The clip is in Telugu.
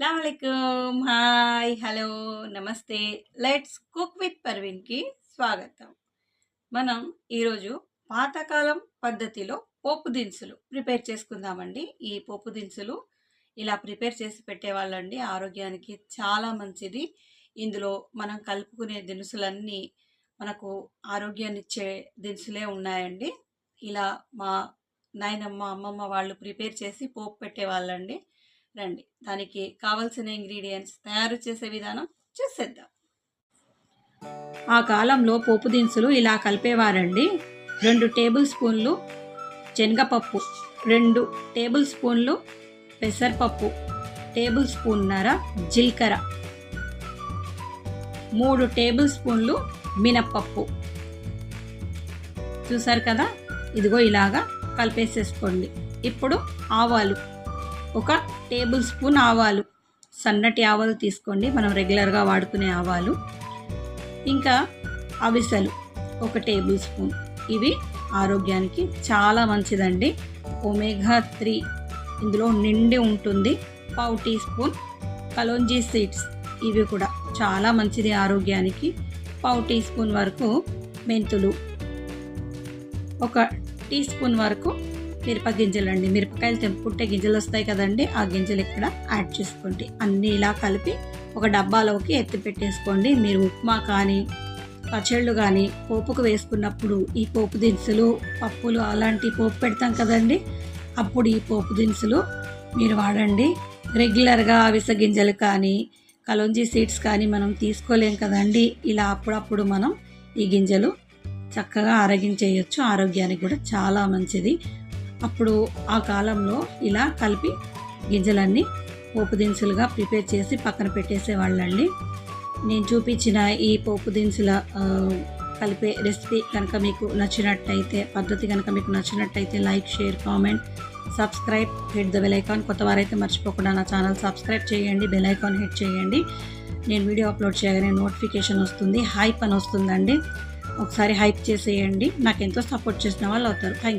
అస్సలం హాయ్ హలో నమస్తే. లెట్స్ కుక్ విత్ పర్వీన్కి స్వాగతం. మనం ఈరోజు పాతకాలం పద్ధతిలో పోపు దినుసులు ప్రిపేర్ చేసుకుందామండి. ఈ పోపు దినుసులు ఇలా ప్రిపేర్ చేసి పెట్టేవాళ్ళండి. ఆరోగ్యానికి చాలా మంచిది. ఇందులో మనం కలుపుకునే దినుసులన్నీ మనకు ఆరోగ్యాన్ని ఇచ్చే దినుసులే ఉన్నాయండి. ఇలా మా నాయనమ్మ అమ్మమ్మ వాళ్ళు ప్రిపేర్ చేసి పోపు పెట్టేవాళ్ళండి. రండి. దానికి కావలసిన ఇంగ్రీడియంట్స్ తయారు చేసే విధానం చూసేద్దాం. ఆ కాలంలో పోపు దినుసులు ఇలా కలిపేవారండి. రెండు టేబుల్ స్పూన్లు శనగపప్పు రెండు టేబుల్ స్పూన్లు పెసరపప్పు టేబుల్ స్పూన్నర జీలకర్ర మూడు టేబుల్ స్పూన్లు మినప్పప్పు. చూసారు కదా? ఇదిగో ఇలాగా కలిపేసేసుకోండి. ఇప్పుడు ఆవాలు. ఒక టేబుల్ స్పూన్ ఆవాలు. సన్నటి ఆవాలు తీసుకోండి. మనం రెగ్యులర్గా వాడుకునే ఆవాలు. ఇంకా అవిసలు ఒక టేబుల్ స్పూన్. ఇవి ఆరోగ్యానికి చాలా మంచిదండి. ఒమేఘా త్రీ ఇందులో నిండి ఉంటుంది. పావు టీ స్పూన్ కలోంజీ సీడ్స్. ఇవి కూడా చాలా మంచిది ఆరోగ్యానికి. పావు టీ స్పూన్ వరకు మెంతులు. ఒక టీ స్పూన్ వరకు మిరప గింజలండి. మిరపకాయలు తెంపుకుంటే గింజలు వస్తాయి కదండి. ఆ గింజలు ఇక్కడ యాడ్ చేసుకోండి. అన్నీ ఇలా కలిపి ఒక డబ్బాలోకి ఎత్తి పెట్టేసుకోండి. మీరు ఉప్మా కానీ పచ్చళ్ళు కానీ పోపుకు వేసుకున్నప్పుడు ఈ పోపు దినుసులు పప్పులు అలాంటి పోపు పెడతాం కదండి. అప్పుడు ఈ పోపు దినుసులు మీరు వాడండి. రెగ్యులర్గా అవిసె గింజలు కానీ కలోంజీ సీడ్స్ కానీ మనం తీసుకోలేం కదండి. ఇలా అప్పుడప్పుడు మనం ఈ గింజలు చక్కగా ఆరగించేయచ్చు. ఆరోగ్యానికి కూడా చాలా మంచిది. అప్పుడు ఆ కాలంలో ఇలా కలిపి గింజలన్నీ పోపు దినుసులుగా ప్రిపేర్ చేసి పక్కన పెట్టేసేవాళ్ళండి. నేను చూపించిన ఈ పోపు దినుసుల కలిపే రెసిపీ కనుక మీకు నచ్చినట్టయితే పద్ధతి కనుక మీకు నచ్చినట్టయితే like share comment subscribe hit the bell icon. కొత్త వారైతే మర్చిపోకుండా నా ఛానల్ సబ్స్క్రైబ్ చేయండి బెల్ ఐకాన్ హిట్ చేయండి. నేను వీడియో అప్లోడ్ చేయగానే నోటిఫికేషన్ వస్తుంది హైప్ అని వస్తుందండి. ఒకసారి హైప్ చేసేయండి. నాకు ఎంతో సపోర్ట్ చేసిన వాళ్ళు అవుతారు. థ్యాంక్